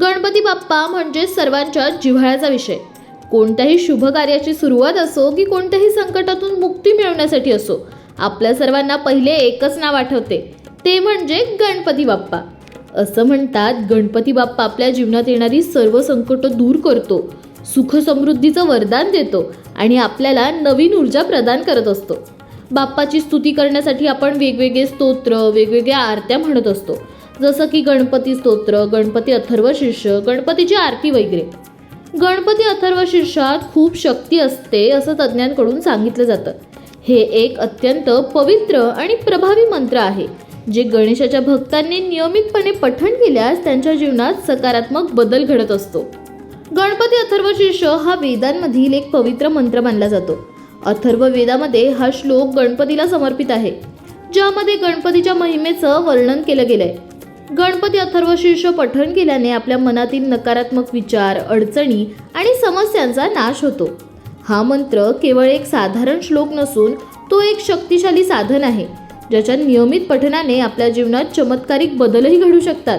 गणपती बाप्पा म्हणजे सर्वांच्या जिव्हाळ्याचा विषय. कोणत्याही शुभ कार्याची सुरुवात असो की कोणत्याही संकटातून मुक्ती मिळवण्यासाठी असो आपल्या सर्वांना पहिले एकच नाव आठवते ते म्हणजे गणपती बाप्पा. असं म्हणतात गणपती बाप्पा आपल्या जीवनात येणारी सर्व संकट दूर करतो सुख समृद्धीचं वरदान देतो आणि आपल्याला नवीन ऊर्जा प्रदान करत असतो. बाप्पाची स्तुती करण्यासाठी आपण वेगवेगळे स्तोत्र वेगवेगळ्या आरत्या म्हणत असतो. जसं की गणपती स्तोत्र गणपती अथर्व शीर्ष गणपतीची आरती वगैरे. गणपती अथर्व शीर्षात खूप शक्ती असते असं तज्ज्ञांकडून सांगितलं जातं. हे एक अत्यंत पवित्र आणि प्रभावी मंत्र आहे जे गणेशाच्या भक्तांनी नियमितपणे पठण केल्यास त्यांच्या जीवनात सकारात्मक बदल घडत असतो. गणपती अथर्व शीर्ष हा वेदांमधील एक पवित्र मंत्र मानला जातो. अथर्व वेदामध्ये हा श्लोक गणपतीला समर्पित आहे ज्यामध्ये गणपतीच्या महिमेचं वर्णन केलं गेलंय. गणपती अथर्व शीर्ष पठण केल्याने आपल्या मनातील नकारात्मक विचार अडचणी आणि समस्यांचा नाश होतो. हा मंत्र केवळ एक साधारण श्लोक नसून तो एक शक्तिशाली साधन आहे ज्याच्या नियमित पठणाने आपल्या जीवनात चमत्कारिक बदलही घडू शकतात.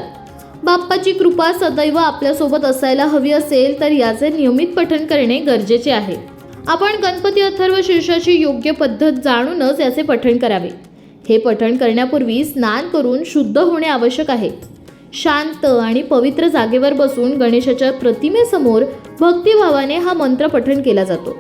बाप्पाची कृपा सदैव आपल्यासोबत असायला हवी असेल तर याचे नियमित पठण करणे गरजेचे आहे. आपण गणपती अथर्व शीर्षाची योग्य पद्धत जाणूनच याचे पठण करावे. हे पठण करण्यापूर्वी स्नान करून शुद्ध होणे आवश्यक आहे. शांत आणि पवित्र जागेवर बसून गणेशाच्या प्रतिमेसमोर भक्तिभावाने हा मंत्र पठण केला जातो.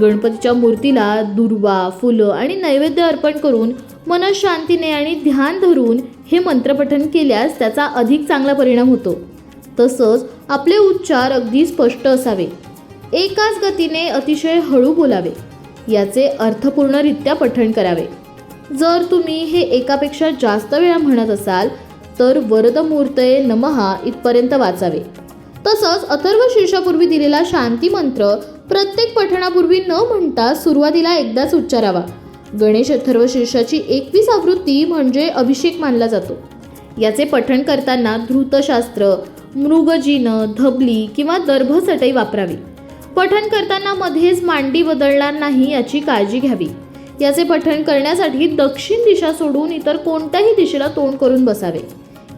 गणपतीच्या मूर्तीला दुर्वा फुलं आणि नैवेद्य अर्पण करून मनशांतीने आणि ध्यान धरून हे मंत्रपठण केल्यास त्याचा अधिक चांगला परिणाम होतो. तसंच आपले उच्चार अगदी स्पष्ट असावे. एकाच गतीने अतिशय हळू बोलावे. याचे अर्थपूर्णरित्या पठण करावे. जर तुम्ही हे एकापेक्षा जास्त वेळा म्हणत असाल तर वरदमूर्तये नमहा इथपर्यंत वाचावे. तसंच अथर्व शीर्षापूर्वी दिलेला शांती मंत्र प्रत्येक पठणापूर्वी न म्हणता सुरुवातीला एकदाच उच्चारावा. गणेश अथर्व शीर्षाची एकवीस आवृत्ती म्हणजे अभिषेक मानला जातो. याचे पठण करताना धृतशास्त्र मृगजीन धबली किंवा दर्भचटई वापरावी. पठण करताना मध्येच मांडी बदलणार नाही याची काळजी घ्यावी. याचे पठण करण्यासाठी दक्षिण दिशा सोडून इतर कोणत्याही दिशेला तोंड करून बसावे.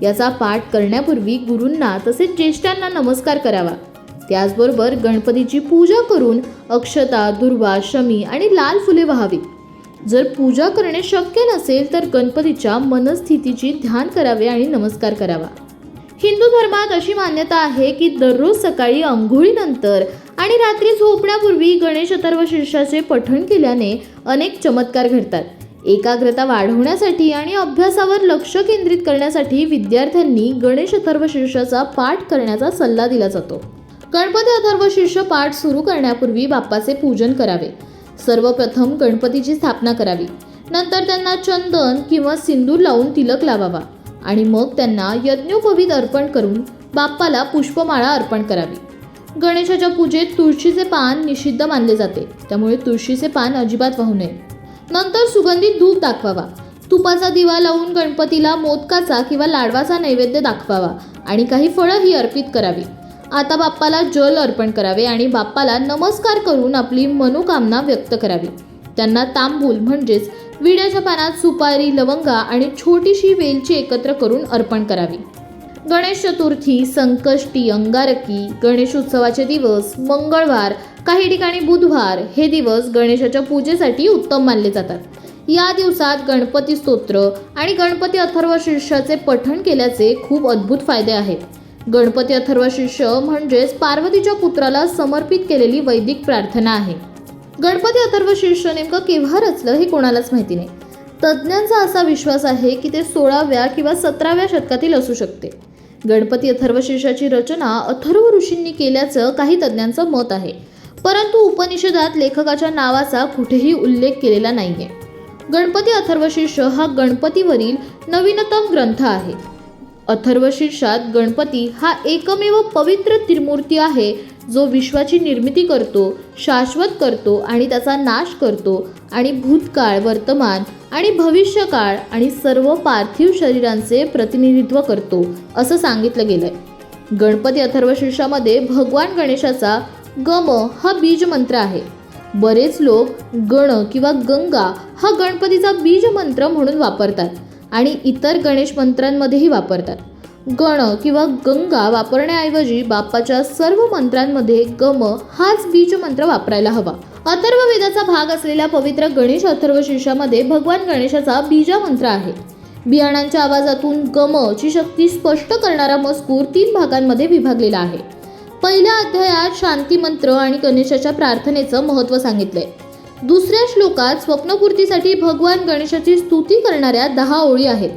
याचा पाठ करण्यापूर्वी गुरूंना तसेच ज्येष्ठांना नमस्कार करावा. त्याचबरोबर गणपतीची पूजा करून अक्षता दुर्वा शमी आणि लाल फुले व्हावी. जर पूजा करणे शक्य नसेल तर गणपतीच्या मनस्थितीची ध्यान करावे आणि नमस्कार करावा. हिंदू धर्मात अशी मान्यता आहे की दररोज सकाळी आंघोळीनंतर आणि रात्री झोपण्यापूर्वी गणेश अथर्व शीर्षाचे पठण केल्याने अनेक चमत्कार घडतात. एकाग्रता वाढवण्यासाठी आणि अभ्यासावर लक्ष केंद्रित करण्यासाठी विद्यार्थ्यांनी गणेश अथर्व शीर्षाचा पाठ करण्याचा सल्ला दिला जातो. गणपती अथर्व शीर्ष पाठ सुरू करण्यापूर्वी बाप्पाचे पूजन करावे. सर्वप्रथम गणपतीची स्थापना करावी. नंतर त्यांना चंदन किंवा सिंदूर लावून तिलक लावावा. आणि मग त्यांना यज्ञोपवीत अर्पण करून बाप्पाला पुष्पमाळा अर्पण करावी. गणेशाच्या पूजेत तुळशीचे पान निषिद्ध मानले जाते. त्यामुळे तुळशीचे पान अजिबात वाहू नये. नंतर सुगंधित धूप दाखवावा. तुपाचा दिवा लावून गणपतीला मोदकाचा किंवा लाडवाचा नैवेद्य दाखवावा आणि काही फळं ही अर्पित करावी. आता बाप्पाला जल अर्पण करावे आणि बाप्पाला नमस्कार करून आपली मनोकामना व्यक्त करावी. त्यांना तांबूल म्हणजेच विड्याच्या पानात सुपारी लवंगा आणि छोटीशी वेलची एकत्र करून अर्पण करावी. गणेश चतुर्थी संकष्टी अंगारकी गणेश उत्सवाचे दिवस मंगळवार काही ठिकाणी बुधवार हे दिवस गणेशाच्या पूजेसाठी उत्तम मानले जातात. या दिवसात गणपती स्तोत्र आणि गणपती अथर्व शीर्षाचे पठण केल्याचे खूप अद्भुत फायदे आहेत. गणपती अथर्व शीर्ष म्हणजेच पार्वतीच्या पुत्राला समर्पित केलेली वैदिक प्रार्थना आहे. गणपती अथर्व शीर्ष नेमकं केव्हा रचलं हे कोणालाच माहिती नाही. तज्ज्ञांचा असा विश्वास आहे की ते सोळाव्या किंवा सतराव्या शतकातील असू शकते. गणपती अथर्वशेषाची रचना अथर्व ऋषींनी केल्याचं काही तज्ज्ञांचं मत आहे. परंतु उपनिषदात लेखकाच्या नावाचा कुठेही उल्लेख केलेला नाहीये. गणपती अथर्वशेष हा गणपतीवरील नवीनतम ग्रंथ आहे. अथर्व शीर्षात गणपती हा एकमेव पवित्र त्रिमूर्ती आहे जो विश्वाची निर्मिती करतो शाश्वत करतो आणि त्याचा नाश करतो आणि भूतकाळ वर्तमान आणि भविष्यकाळ आणि सर्व पार्थिव शरीरांचे प्रतिनिधित्व करतो असं सांगितलं गेलंय. गणपती अथर्व शीर्षामध्ये भगवान गणेशाचा गम हा बीज मंत्र आहे. बरेच लोक गण किंवा गंगा हा गणपतीचा बीज मंत्र म्हणून वापरतात. आणि इतर गणेश मंत्रांमध्येही वापरतात. गण किंवा गंगा वापरण्याऐवजी बाप्पाच्या सर्व मंत्रांमध्ये गम हाच बीज मंत्र वापरायला हवा. अथर्व वेदाचा भाग असलेल्या पवित्र गणेश अथर्व शीर्षामध्ये भगवान गणेशाचा बीजा मंत्र आहे. बियाणांच्या आवाजातून गम ची शक्ती स्पष्ट करणारा मजकूर तीन भागांमध्ये विभागलेला आहे. पहिल्या अध्यायात शांती मंत्र आणि गणेशाच्या प्रार्थनेचं महत्त्व सांगितलंय. दुसऱ्या श्लोकात स्वप्नपूर्तीसाठी भगवान गणेशाची स्तुती करणाऱ्या दहा ओळी आहेत.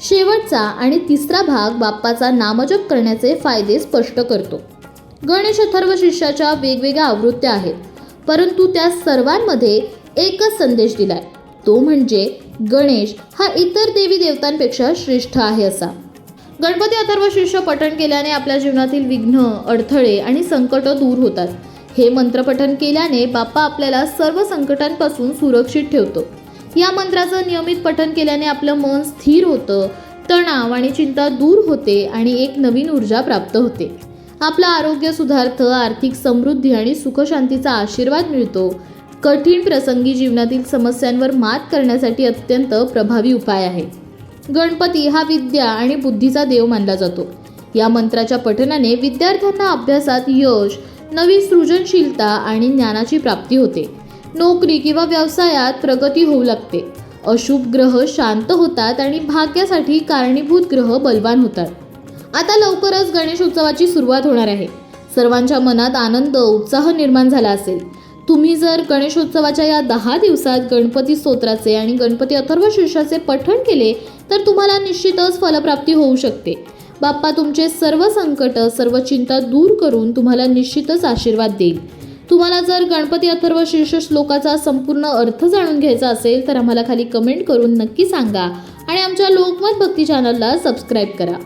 शेवटचा आणि तिसरा भाग बाप्पाचा नामजप करण्याचे फायदे स्पष्ट करतो. गणेश अथर्व शिष्याच्या वेगवेगळ्या आवृत्त्या आहेत परंतु त्या सर्वांमध्ये एकच संदेश दिलाय. तो म्हणजे गणेश हा इतर देवी देवतांपेक्षा श्रेष्ठ आहे असा. गणपती अथर्व शिष्य पठण केल्याने आपल्या जीवनातील विघ्न अडथळे आणि संकट दूर होतात. हे मंत्रपठण केल्याने बाप्पा आपल्याला सर्व संकटांपासून सुरक्षित ठेवतो. या मंत्राचं नियमित पठण केल्याने आपलं मन स्थिर होतं तणाव आणि चिंता दूर होते आणि एक नवीन ऊर्जा प्राप्त होते. आपलं आरोग्य सुधारतं आर्थिक समृद्धी आणि सुखशांतीचा आशीर्वाद मिळतो. कठीण प्रसंगी जीवनातील समस्यांवर मात करण्यासाठी अत्यंत प्रभावी उपाय आहे. गणपती हा विद्या आणि बुद्धीचा देव मानला जातो. या मंत्राच्या पठनाने विद्यार्थ्यांना अभ्यासात यश नवी सृजनशीलता आणि ज्ञानाची प्राप्ती होते. नोकरी किंवा व्यवसायात प्रगती होऊ लागते. अशुभ ग्रह शांत होतात आणि भाग्यासाठी कारणीभूत ग्रह बलवान होतात. आता लवकरच गणेश उत्सवाची सुरुवात होणार आहे. सर्वांच्या मनात आनंद उत्साह निर्माण झाला असेल. तुम्ही जर गणेशोत्सवाच्या या दहा दिवसात गणपती स्तोत्राचे आणि गणपती अथर्व शीर्षाचे पठण केले तर तुम्हाला निश्चितच फलप्राप्ती होऊ शकते. बाप्पा तुमचे सर्व संकट सर्व चिंता दूर करून तुम्हाला निश्चितच आशीर्वाद देईल. तुम्हाला जर गणपती अथर्व शीर्ष श्लोकाचा संपूर्ण अर्थ जाणून घ्यायचा असेल तर आम्हाला खाली कमेंट करून नक्की सांगा आणि आमच्या लोकमत भक्ती चॅनलला सबस्क्राईब करा.